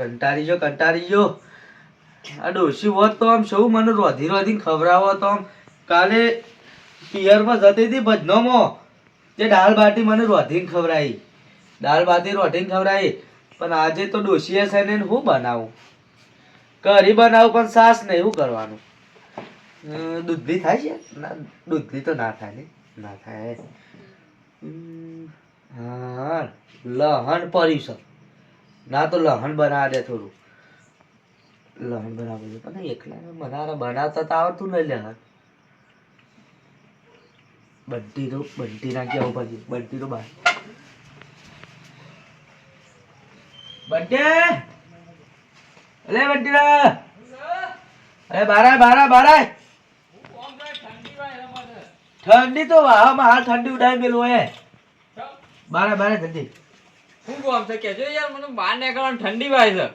કંટાળી જો કંટાળી જો. આ ડોશી હોત તો આમ સૌ મને રોધી રોધીને ખવડાવો તો આમ. કાલે પિયરમાં જતી હતી ભજનોમાં તે દાળ બાટી મને રોધીને ખવડાવી. દાળ બાટી રોધીને ખવડાવી. પણ આજે તો ડોશીએ છે ને હું બનાવું? કરી બનાવું, પણ સાસ નહીં શું કરવાનું. દૂધી થાય છે? ના દૂધી તો ના થાય ને? ના થાય. હા, લહણ પડ્યું ના તો લહણ બનાવા દે થોડું. લહણ બનાવું છે પણ એકલા મને બનાવતા તો આવડતું નહીં લહણ. બંટી તો, બંટી ના કેવું પછી બંટી તો બહાર. બંટે! અલે બંટી અરે બારા બારા બારાય ઠંડી તો વાહમાં હાલ ઠંડી ઉડાઈ મેલું હે. બારા બારે જલ્દી કામ છે કેજો યાર મને બહાર નીકળવાની ઠંડી વાય છે.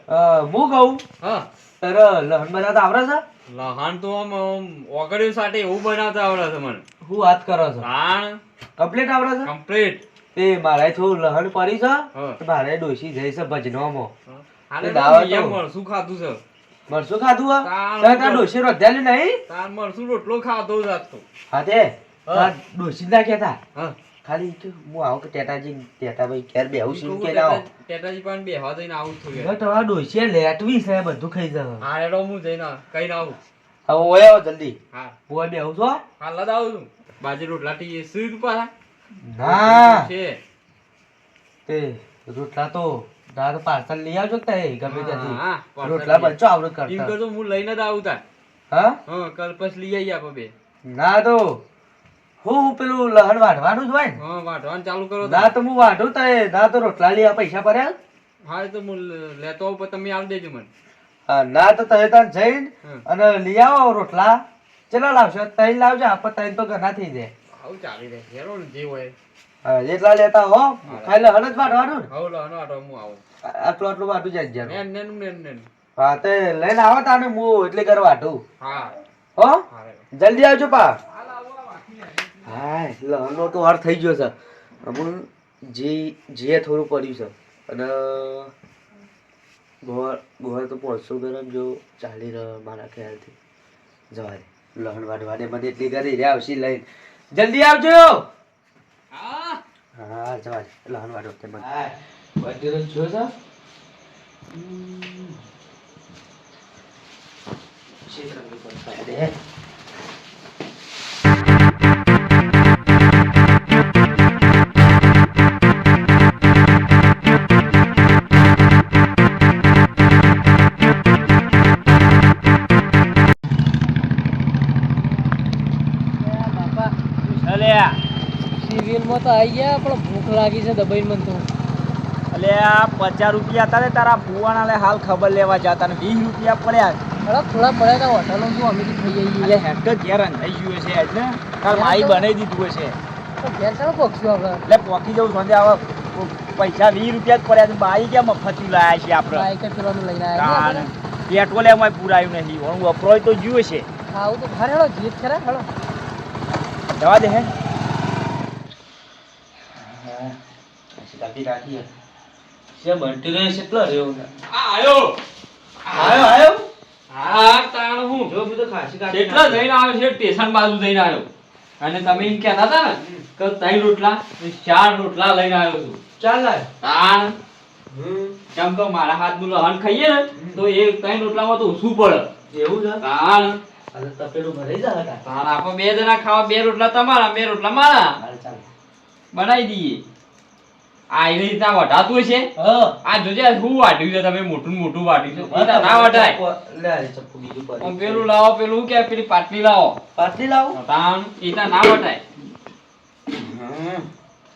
હું કહું? હા. તારે લહણ બનાવતા આવડે છે? લહાણ તો આમ આમ ઓગળ્યું સાથે એવું બનાવતા આવડે છે મને. હું વાત કરો છો? લહાણ કમ્પ્લીટ આવડે છે? કમ્પ્લીટ તે મારે થોડું લહણ પડી છે. મારે ડોસી જઈ છે ભજનોમાં. હાલે દાવા. ખાધું છે? મરસું ખાધું હા? તાર ડોસી રોધ્યાલી નહીં? તાર મરસું રોટલો ખાધો જ આજ તો. હા તે. ડોસી ના કહેતા? હા. ખાલી કે હું આવું કે ટેટાજી ટેટાભાઈ ઘેર બેહું છું કહું કે ના ટેટાજી પણ બેહવા જઈને આવું છું યાર. હવે તમારા ડોસીએ લેટવી છે બધું ખાઈ જશે હા હેડો હું જઈને કઈ આવું. હવે ઓય આવો જલ્દી. હા. હું બે આવું છું હાલ જ આવું છું. બાજરી રોટલા ટી સી રૂપિયા ના. છે? તે રોટલા તો ના પાર્સલ લઈ આવજો તે ગમે હા, ત્યાંથી. રોટલા બચ્ચો બનશો આવડત એમ કરતા કરજો હું લઈને જ આવું તા હા? હા કાલ પછી લઈ આવીએ આપો બે. ના તો. હું પેલું લહણ વાઢવાનું જ હોય ને? હા વાટવાનું ચાલુ કરો ના તો હું વાઢું તો ના તો રોટલા લઈ પૈસા ભર્યા. હા તો હું લેતો આવું તમે આલ દેજો મને. હા, ના તો તમે ત્યાં જઈને અને લઈ આવો રોટલા. ચેલા લાવશો? તૈન લાવજો આપણે તૈન તો ઘણા થઈ જાય. આવું ચાલી રહે હેરો ને જે હોય. હા, એટલા લેતા હો ખાઈ લહણ જ વાઢવાનું ને. હવે લો હું આવું. આટલું આટલું વાઢું જાય જ્યાં નેન નેન નેન નેન. હા તે લઈને આવો તાને હું એટલે ઘર વાઢું. હા. હો? જલ્દી આવજો પા. હા લહણનો તો વાર થઈ ગયો છે. અમુક જે જે થોડું પડ્યું છે. અને ગોળ ગોળ તો પાંચસો ગ્રામ જો ચાલી રહ્યો મારા ખ્યાલથી. જવા દે લહણ વાઢવા મને એટલી કરી રહ્યા આવશી લઈને. જલ્દી આવજો! હા. હા જવા દે લહણ વાઢો તે મને. જો છે ક્ષેત્રની પર તો આવી ગયા પણ ભૂખ લાગી છે દબાઈ મને તો. એટલે આ પચાસ રૂપિયા હતા ને તારા ભુવાના લે હાલ ખબર લેવા જતા ને વીસ રૂપિયા પડ્યા. થોડા થોડા પડ્યા હતા હોટલો શું અમે ખાઈ એટલે આવીએ હેડ જ ઘેર અંધાઈ ગયું છે ને. કાલ માઈ બનાવી દીધું છે ઘેર ચાલો પક્ષીઓ આપણે. એટલે પોકી જવું સાંજે હવે પૈસા વીસ રૂપિયા જ પડ્યા છે. બાઈ ક્યાં મફતી લાયા છે આપણે? બાઈક જ પેલાનું લઈને આવ્યા પેટ્રોલ એમાં પૂરાયું નહીં. હું વપરાય તો જ્યું છે આવું તો ભારે હેડો જીત ખરા હેડો જવા દે હા. કાપી રાખી છે બંટી રહ્યો છે? એટલો રહ્યો ને આ આયો. આયો આયો? હા તાણ હું? જો બધું ખાસી કાપી એટલો જઈને આવ્યો છે? સ્ટેશન બાજુ જઈને આવ્યો. અને તમે એમ કહેતા હતા ને કે ત્રણ રોટલા ચાર રોટલા લઈને આવ્યો છું. ચાલ લાય. તાણ. કેમ કે મારા હાથનું લહન ખાઈએ ને તો એ ત્રણ રોટલામાં તો ઓછું પડે. એવું છે? તાણ. તપેલું ભરાઈ જાય તાણ આપણે બે જણા ખાવા બે રોટલા તમારા બે રોટલા મારા. બનાવી દઈએ. આ એવી રીતના વઢાતું હશે? આ જોજે શું વાટ્યું છે તમે? મોટું વાટ્યું છે. ના વઢાય. પેલું લાવો પેલું કે પેલી પાટલી લાવો. પાટલી લાવો? ના વઢાય.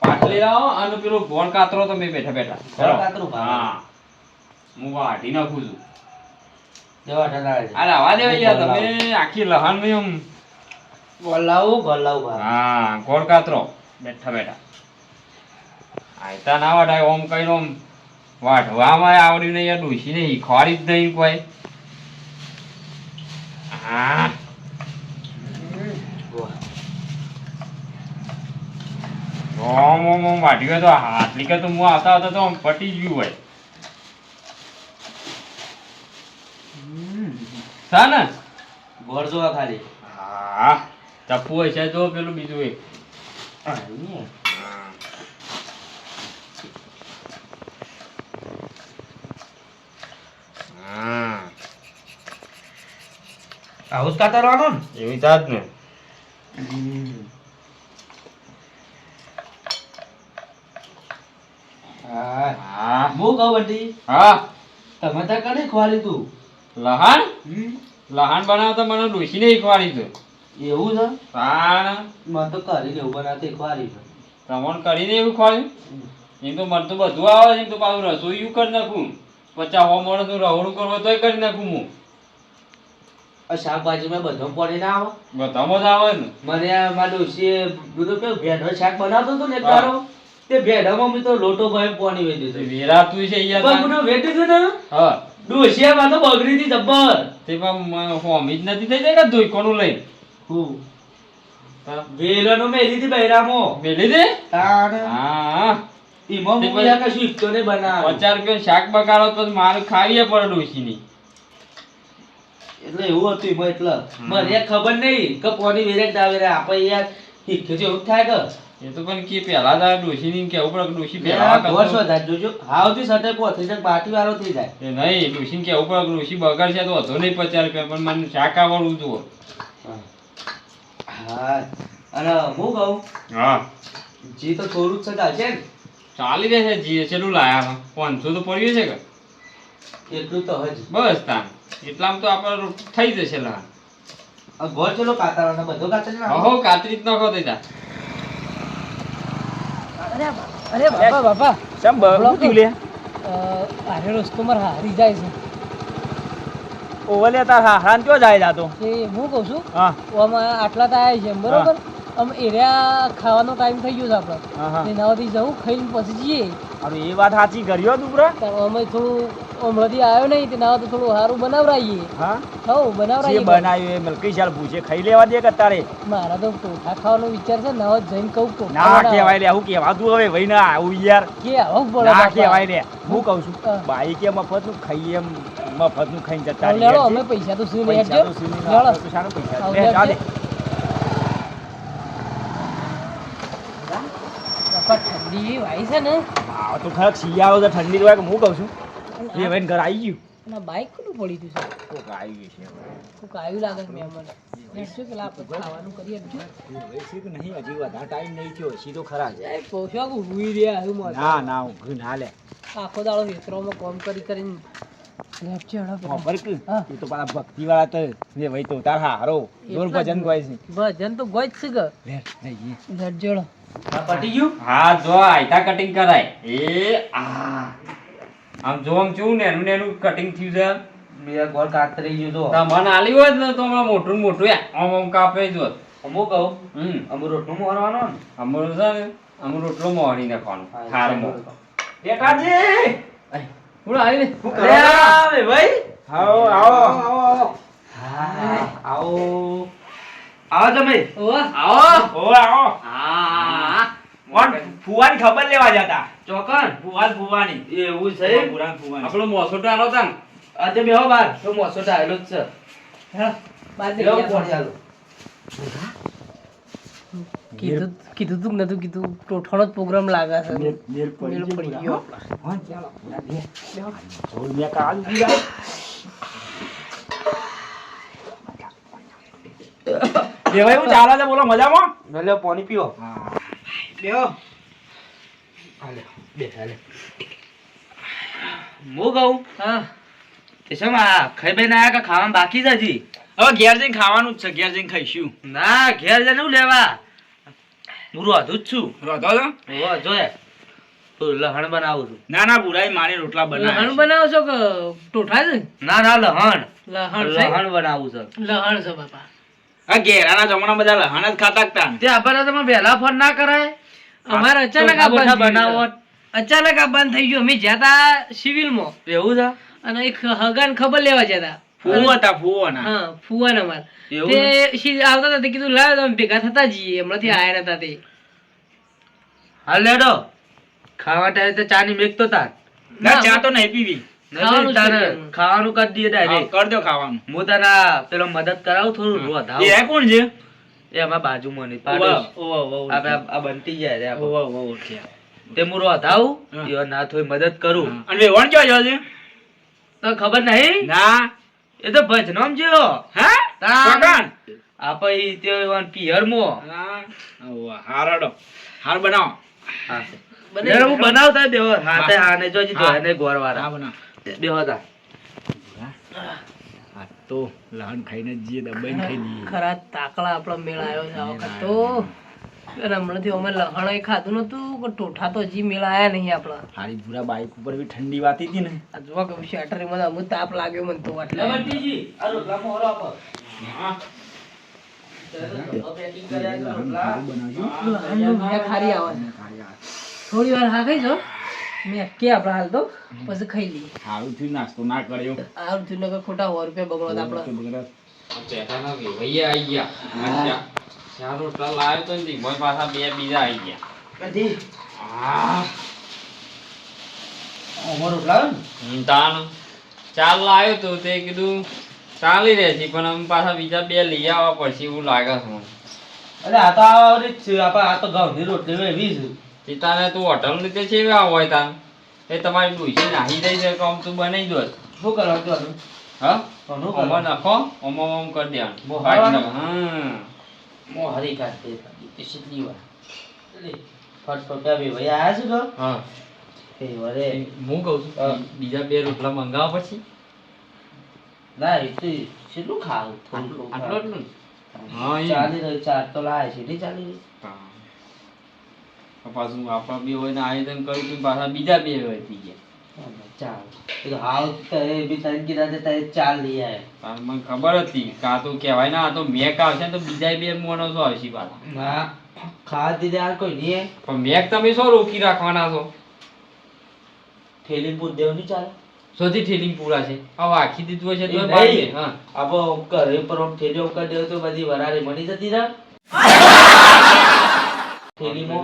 પાટલી લાવો અને પેલું ભોણ કાતરો તમે બેઠા બેઠા. હા. હું વાટી નાખું છું. જવા ઠરાવે આ રાવા દેવા યાર તમે. આખી લહાનમાં એમ ગોળ લાવું ગોળ લાવું હા ગોળ કાતરો. બેઠા બેઠા. આયતા ના વઢાય ઓમ કઈ ઓમ. વાઢવામાં આવડ્યું નહીં યાર ડોસી ને ખોરી જ નહીં કોઈ. હા. ઓમ ઓમ ઓમ વાઢ્યું હોય તો હાથલી કે તો હું આવતા આવતા તો આમ પટી ગયું હોય. સા ને? ગોળ જોવા ખાલી. હા. ચપ્પુ હશે તો પેલું બીજું એક હા આવું જ કાતરવાનું ને? એવી જાત ને. હા. હા. કહું બધી હા. તમે ત્યાં કને ખવાલી તું? લહાણ? લહાણ બનાવતા મને ડોશીને શીખવાડી તું એવું છે? મને તો કરીને એવું બનાવતી ખવાલી છે તમને કરીને એવું ખવાડ્યું? એમ તો મને તો બધું આવે છે એમ તો પાછું રસોઈ કરી નાખું. પચાસ હો તો રહોડું કરવું તોય કરી નાખું હું. શાકભાજીમાં બધો પડી ના આવે? બધામાં જ આવે ને. મને મારા ડોશીએ બધું પેલું ભેંડો શાક બનાવતો હતો ને તારો તે ભેંડામાં મેં તો લોટો ભાઈ પાણી વેચ્યું હતું. વેરાતું છે પણ બધું વેચ્યું હતું ને. હા. ડોશિયામાં તો બગડી હતી જબ્બર. તે પણ હોમી જ નથી થઈ જાય ને ધોઈકોનું લઈ? હું. વેલનો મેલી હતી બૈરામો. મેલી દે તાણ. હા. ઈમો તે હું પછી- યા કશું ઇફતો ને બનાવ પચાસ રૂપિયા શાક બકારો તો મારે ખાવીએ પડે ડોશીની. એટલે એવું હતું એમાં એટલે. મને ખબર નહીં કે કોની વેરેટ આવે રે. આપણે યાર છે એવું થાય કે? એ તો પણ કે પહેલા તારે ડોશીની કેવું પડે ડોશી પેલા પહેલા ઘોર જોજો હાવથી જોજો. કો થઈ જાય બાટી વાળો થઈ જાય. એ નહીં ડોશીને કેવું પડે ડોશી બગાડ છે તો વધો નહીં પચાર રૂપિયા પણ મને શાક વાળું જુઓ. હા. અને હું કહું હા. જી તો થોડું જ છે ને? ચાલી રહેશે જી છેલ્લું લાયા. પાંચસો તો પડ્યું છે કે? એટલું તો હજ. બસ તાન. એટલામાં તો આપણે થઈ જશે લા આ ચલો કાતરવાનો બધો કાતરી ને? હો કાતરી જ નાખો દેતા અરે અરે બાપા બાપા. સમ બ- બોલો લે? અરે રસ્તો મર હારી જાય છે. ઓવલે તાર હા હાન ક્યો જાય જાતો? એ હું કહું છું હા. ઓમાં આટલા તો આવ્યા છે બરોબર? આમ એરિયા ખાવાનો ટાઈમ થઈ ગયો છે. આપણે એનાથી જવું ખાઈને પછી જઈએ. હવે એ વાત સાચી કર્યો તું બ્રો અમે થોડું હમણાંથી આવ્યો નહીં તેના તો થોડું સારું બનાવરાઈએ. હા? હવ બનાવરાઈએ બનાવ્યું એ મલકી ચાલ પૂછે ખાઈ લેવા દે કે તારે મારા તો ટોઠા ખાવાનો વિચાર છે નવા જઈને કહું તો ના. કહેવાય લે હું કહેવાતું હવે ભાઈ ના આવું યાર. કે આવું બોલા ના કહેવાય લે. હું કહું છું હા. બાઈ કે મફતનું ખાઈએ એમ મફતનું ખાઈને જતા. લેડો અમે પૈસા તો શું લેજો. તો લેડો. તો શાના પૈસા લે, જા દે. ઠંડી વાય છે ને. આ તો ખરેખ શિયાળો તો ઠંડી હોય કે હું કહું છું. એ ભાઈ ઘર આવી ગયું. ના આ બાઈક કેટલું પડી ગયું છે? કોક આવી ગયું છે કોક આવ્યું લાગે છે મહેમાન. લેટજો પેલા ખાવાનું કરી આપજો છે કે નહીં હજી વધારે ટાઈમ નહીં થયો સીધો તો ખરા છે. પોશાક હુઈ રહ્યા હું ના ના ઊંઘ ના લે. આખો દાડો વેતરોમાં કામ કરી કરીને હા. તો તો જે ભાઈ તો હારો. જ ભજન ગાય છે. ભજન તો લે હા જો આયતા કટિંગ કરાય. એ આ. આમ જો છું નેનું નેનું કટિંગ થયું છે? બે ગોળ કાતરી ગયું તો. તમને આલી હોય ને તો હમણાં મોટું મોટું આમ આમ કાપે જો અમુક કહું? હમ. અમુ રોટલો મોરવાનો ને. અમરું છે ને અમુ રોટલો મોહરી નાખવાનો થાળમાં. બેટાજી! હું આવી ને હું કરે આવે. ભાઈ. આવો આવો. આવો હા આવો. આવો તમે. ઓ આવો. ઓ આવો. હા કોણ ફુવાની ખબર લેવા જતા. ચોકન? ફુવાન ફુવાની એવું છે પુરાણ ફુવાની આપણો મોસો ટાળો તા આજે બેહો બાર. તો મોસો ડાયલો જ છે. હેડો બાર બેહો બેસી આલો. કીધું કીધું તું કે નતું? કીધું ટોઠાનો જ પ્રોગ્રામ લાગે છે. મેલ પડી પડી ગયો ગયો ચાલો. પુરા દે જોર મે કાલ દીધા. દેવાય હું ચાલે છે બોલો મજામાં? ભલે પાણી પીવો હા. બેહો હાલે બે હાલે. હું કહું? હા. તે શેમ આ ખાઈ બેન કે ખાવાનું બાકી છે હજી? હવે ઘેર જઈને ખાવાનું જ છે ઘેર જઈને ખાઈશું. ના ઘેર જઈને હું લેવા? હું રોધું જ છું. રોધો તો હોવે, જોયે. લહણ બનાવું છું. ના ના બુરાઈ મારી રોટલા લહણ બનાવે બનાવો છો. કે ટોઠા છે? ના ના લહણ. લહણ લહણ બનાવું છે. લહણ છે બાપા. આ ઘેરાના જમાના બધા લહાણ જ ખાતા હતા તે આપણે તમે વહેલા ફોન ના કરાય. અમારે અચાનક આ બંધ આ બનાવો અચાનક આ બંધ થઈ ગયું. અમે જતા સિવિલમાં. એવું છે? અને એક હગાન ખબર લેવા જતા હતા હતા ફૂવોના હા ફુવાન અમાર તે આવતા હતા કીધું લાવ તમે ભેગા થતા જઈએ. હમણાંથી આયા નતા તે. હાલ લેડો ખાવા ટાઈમે તો ચા ની મેઘ તો તાર. ના ચા તો નહીં પીવી. ખાવાનું કરી દઈએ direct. કર દો ખાવાનું. હું તને પેલો મદદ કરાવું થોડું રોધાવું. એ કોણ છે? એ બાજુ. ઓવા, ઓવા, આપણે આ- બનતી જાય. તે હું રોધાવું હા. ના થોય મદદ કરું. અને વેવણ ક્યાં છે તને ખબર નહીં ના એ તો ભજનોમ જેવો હા તાન. કોકણ? આપણે ઈ તે એવા મો હા. હારડો હાર બનાવ હા. બને હું બનાવતા બેહો. હાથે. આને જોજે તો. એને ગોળવાળા. હા બનાવ બેહો તા. તો લહણ ખાઈને જ જઈએ દબાઈને ખાઈ લઈએ. ખરા તાકલા આપણો મેળ આવ્યો છે આ વખત તો. અને હમણાંથી અમે લહણ ખાધું નતું કે ટોઠા તો હજી મેળ આયા નહીં આપણા હારી ભૂરા બાઈક ઉપર બી ઠંડી વાતી હતી ને. આ જોવા કે શેટરીમાં અમુક તાપ લાગ્યો મને તો એટલે. આ આપો. છે રોટલા. લહણનું મેં ખારી આવે. છે. થોડી વાર હા કઈ જો મેં કે આપણે હાલ તો પછી ખાઈ લઈએ. સારું થયું નાસ્તો ના કર્યો. થયું નકર ખોટા સો રૂપિયા બગડો તો આપણે. બગડે. આ પેટાના વેવૈયા ગયા. આ ચા- ચાર લાવ્યો તો પાછા બે બીજા ગયા. તાન. લાવ્યો તો તે કીધું ચાલી રહે છે પણ અમે પાછા બીજા બે લઈ આવવા પડશે એવું લાગે છે મને. અરે આ તો આ જ છે. આ તો ઘઉંની રોટલી એવી છે. પિતાને તું હોટલની તે ચેવા હોય તાન એ તમારી ડોસી નાહી જાય છે કામ તું બનાવી દો શું કરવાનું કરવાનું? હા ઓમાં? નાખો ઓમાં ઓમ કરી દેવાનું બહુ હારી. હમ મોં હરી કાઢી દે. કેટલી વાર. એટલે ફટફટ બે ભાઈ આયા છે તો? હા. હું કહું છું બીજા બે રોટલા મંગાવો પછી ના, એ તો કેટલું ખાવું? આટલું આટલું હા ચાલી રહ્યું, ચાર તો લાય છે. ચાલી રહ્યું? પાછું આપણા બે હોય ને આયોજન કર્યું તું પાછા બીજા બે હોય થઈ ગયા ચાલ. હાવ તો બી ત્રણ કીધા છે, તારે ચાર લઈ આયા. મને ખબર હતી કે તો કહેવાય ના તો મેક આવશે ને તો બીજા બે માણસો આવશે પાછા ના, ખાવા દીધે કોઈ નહીં પણ મેક તમે શું રોકી રાખવાના છો દેવ નહીં ચાલે સુધી ઠેલી પૂરા છે હવે આખી દીધું છે તો. હા આપો ઘરે પર દેવ તો બધી વરાળી મળી જતી રહે.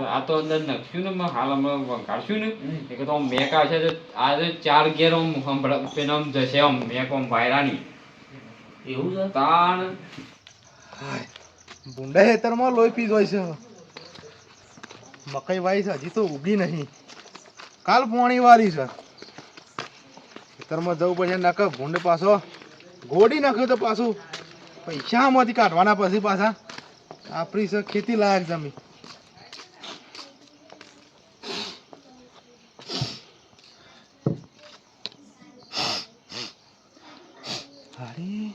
આ તો અંદર નાખ્યું ને હાલ હમણાં વઘારશું ને. એ તો મેક આવશે તો આ ચાર આમ હંભળા- આમ જશે આમ મેક આમ વાયરાની એવું છે? તાણ. ભૂંડા ખેતરમાં લોહી પી ગઈ છે. મકાઈ વાઈ છે હજી તો ઉગી નહીં. કાલ પોણી વારી છે. ખેતરમાં જવું પડશે નક ભૂંડ પાછો ગોડી નાખ્યો તો પાછું પૈસા આમાંથી કાઢવાના પછી પાછા. આપણી છે ખેતી લાયક જમીન હારી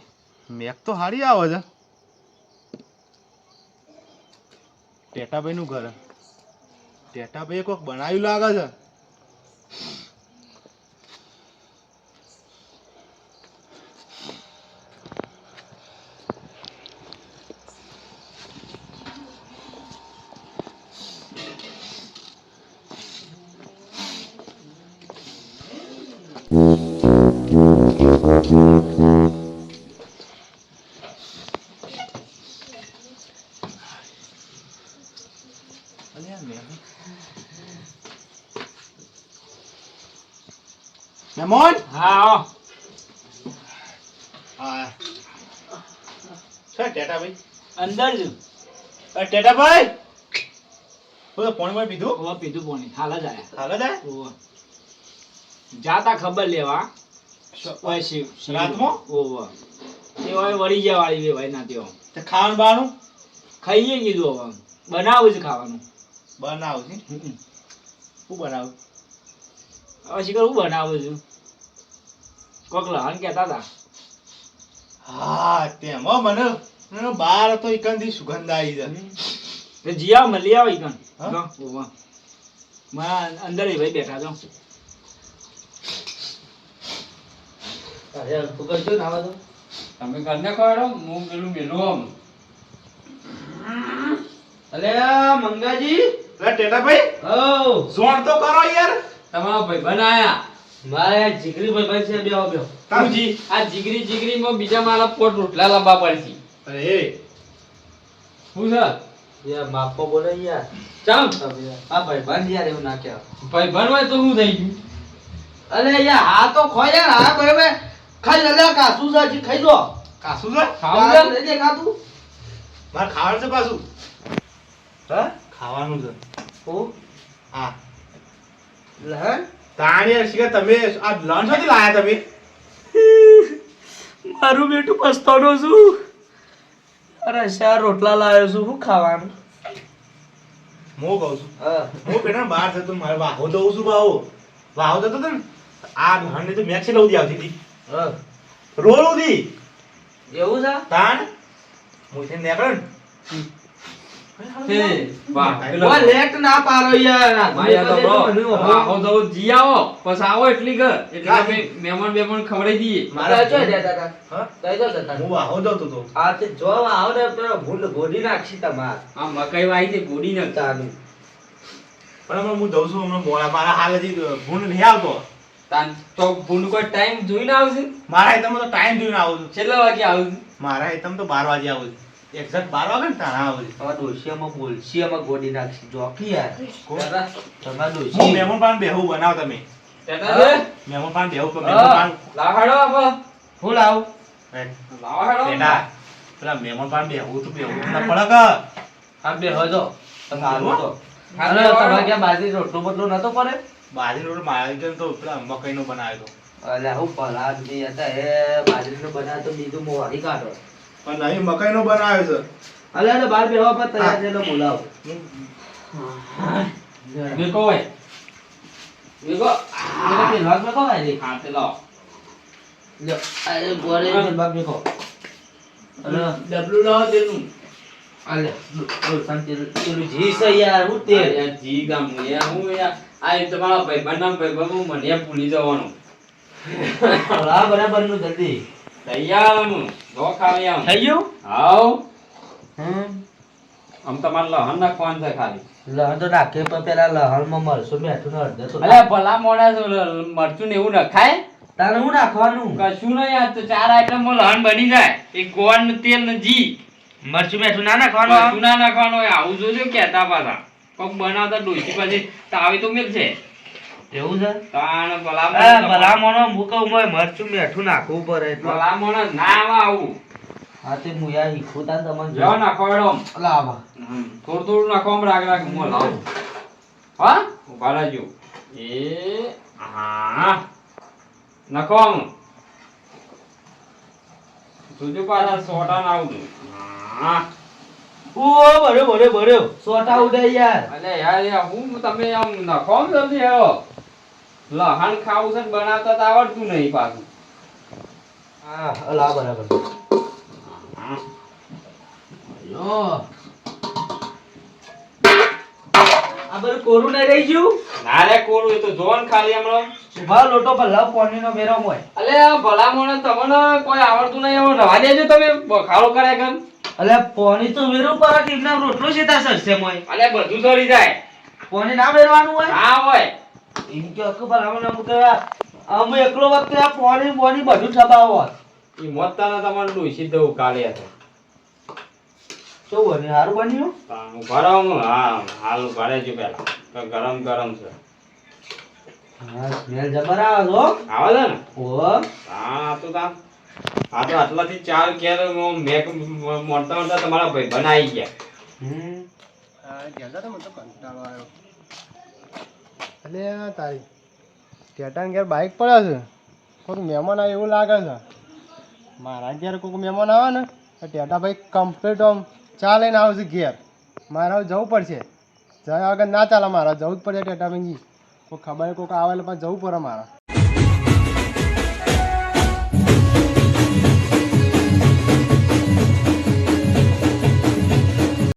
મેક તો હારી આવે છે. ટેટાભાઈ નું ઘર. ટેટાભાઈ કોક બનાવ્યું લાગે છે? મહેમાન હા. આવો. હા છે ટેટાભાઈ અંદર જ. અ, ટેટાભાઈ તો પાણી માં પીધું? પીધું પોણી હાલ જ આયા. હાલે જાય ઓવા. જાતા ખબર લેવા. ઓય શિવ શિવ. રાતમાં? ઓવા. તે ઓય વળી ગયા વાળી ભાઈ ના તેઓ. તે ખાવાનું બાનું ખાઈએ કીધું હવે. બનાવું છે ખાવાનું. બનાવું છે. શું બનાવું? હવે શીખર હું બનાવું છું? કોક લહણ કહેતા હતા. હા તેમાં મને મને બાર તો એકંદી સુગંધ આવી છે. તે જીયા મળી આવે ઇકન હા? ઓવા અંદર એ ભાઈ બેઠા છો અરે ને તમે ઘરને કહો હેડો, હું પેલું મેલું આમ અલે આ મંગાજી. અરે ટેટાભાઈ ઓ જોણ તો કરો યાર. તમારા ભાઈ આયા. મારે જીગરી ભાઈ ભાઈ છે બેહો. બેહો કામજી આ જીગરી જીગરીમાં બીજા મારા પોટ રોટલા પડશે અરે એ. શું છે? યાર માફો બોલે યાર. ચાલ. આ ભાઈ બંધ યાર એવું ના કહેવાય. ભાઈબંધ હોય તો શું થઈ ગયું? અરે યાર હા તો ખો યાર હા બરાબર. ખાઈ લે કાસુ હજી ખાઈ દો કાસુ છે? ખાવું છે? નહીં દેખાતું. મારે ખાવાનું છે પાછું. હા? ખાવાનું છે. ઓ હા. લે તાણી કે તમે આ લંચ નથી લાયા તમે? મારું બેટું પસ્તાનો છું. અરે શા રોટલા લાવ્યો છું શું ખાવાનું? હું કહું છું. હા. હું પેલા બહાર જતો મારે વાહો દઉં છું ભાવો વાહો જતો હતો ને આ નહાણની તો મેચ લઉં આવતી હતી. હા. રોલ ઉધી એવું છે? તાણ. હું નીકળે ને. હે, લેટ ના પાડો યાર. માયા તો બ્રો, મને ઊભો. આવો તો જી આવો. પછી આવો એટલી ઘર. એટલે મહેમાન બેમાન ખવડાવી દઈએ. મારા દેતા. હા? દો હું આ તે આવો ને પેલો ગોડી નાખશી તમાર. આ મકાઈ વાઈ છે ગોડી ન પણ હમણાં હું જઉં છું હમણાં મોડા મારા હાલ હજી ભૂંડ નહીં આવતો. તો ભૂંડ કોઈ ટાઈમ જોઈને આવશે મારા હેતમાં તો ટાઈમ જોઈને આવું છું. છેલ્લા વાગે આવશે મારા હેતમાં તો બાર વાગે આવું છું. એક્ઝેક્ટ બાર વાગે ને તારા આવું છું. તમારા ડોશિયામાં બોલશિયામાં ગોડી નાખશે. જોકી યાર. તમારા હું ડોશી. મહેમાન પાન બેહું બનાવ તમે. દાદા પાન બેહું કે હા, મહેમાન પાન લાવાડો આપો. હું લાવું? હે, બેટા પેલા મહેમાન પાન બેહું તો બેહું ના પડે કે આ બે હજો તમે આલો તો. અરે તમારે ક્યાં બાજરી રોટલો બોટલો નતો પડે? બાજરી રોડ મારા ગયો તો પેલા મકાઈનો બનાવ્યો તો. અલ્યા હું પલાદ બી હતા. એ બાજરીનો બનાવે તો બીજું મોરી કાઢો. પણ મકાઈ મકાઈનો બનાવ્યો છે અલ્યા એટલે બાર બેહવા પર તૈયાર છે એટલે બોલાવો મેકો હોય. મેકો. મેકો તે જ મેકો ભાઈ હા, તે લાવો. લો અરે બોરે પેલવા જ મેકો અલે ડબલું લાવો તેનું. અલ્યા ડોસાન શાંતિ પેલું જી છે યાર હું તે યાર જી ગામનું યાર, હું યાર, આ એક ભાઈ બનામ ભાઈ બાબુ મને ભૂલી જવાનું. બરાબર બરાબરનું જલ્દી તૈયાર હું. જો ખાલી આમ. થઈ ગયું હાવ. આમ તમારે લહણ નાખવાનું છે ખાલી. લહણ તો નાખે પણ પેલા લહણમાં મરસો મેઠું ને તો અલ્યા ભલા મોડા મરચું ને એવું નખાય? તારે હું નાખવાનું? કશું નહીં આ તો ચાર આઈટમમાં લહન બની જાય. એક ગોળ ને તેલ ને જી મરચું મેઠું ના નાખવાનું મરચું ના નાખવાનું આવું જોજો કેતા પાછા કોક બનાવતા ડોસી પછી તાવી તો મિલશે એવું છે? તાણ આ ભલા ભલામણો હું મોય મરચું મેઠું નાખવું પડે એટલે. ના આવું હા તે મુયા ઈખું તાન તમને જો નાખો એડો. હમ. થોડું થોડું નાખો આમ રાગ રાગ મો લાવ. હા? ઊભા રહેજો. એ હા. નાખો આમ જોજો પાછા સોટા ના આવું હા. ઓ બળ્યો બળ્યો બળ્યો સોટા ઉડે યાર. અલે યાર હું તમે આમ નાખો આમ જલ્દી લહણ ખાવું છે ને બનાવતા તો આવડતું નહીં પાછું. હા અલા બરાબર. આ બધું કોરું નહીં રહી ગયું? ના રે કોરું એ તો જોન ખાલી હમણાં. ઊભા લોટો ભલા પાણીનો મેરો મોય. અલે ભલા તમને કોઈ આવડતું નહીં હવે રવા દેજો તમે ખાડો કરે કેમ અલે પાણી તો વેરું પર ટીમના રોટલો છે તા સરસે મોય. અલે બધું સરી જાય. પોની ના વેરવાનું હોય? હા હોય. એમ કે અકુ ભલામણ અમુક આ અમે એકલો વખતે આ પાણી પાણી બધું ઠબાવો ઈ મોતાના તમારે ડોસી દઉં કાઢે હતો શું બન્યું સારું બન્યું? ગરમ હા હાલ ઊભા રહેજો પેલા. ગરમ ગરમ છે. હા સ્મેલ જબર આવે છો આવે છે ને? ઓ હા તો તા. આ તો આટલાથી ચાર કેર મેક મોટા મોટા તમારા ભાઈ બનાવી ગયા. હમ. એટલે તારી ટેટાને ઘેર બાઇક પડે છે કોઈક મહેમાન આવે એવું લાગે છે. મારા ઘેર કોઈક મહેમાન આવે ને, તો ટેટા ભાઈ કમ્પ્લીટ આમ ચાલીને આવશે ઘેર. મારે જવું પડશે. જયા વગર ના ચાલે મારે, જવું જ પડશે ટેટા ભાઈ કોઈ ખબર કોઈક આવે એટલે પાછું જવું પડે મારે.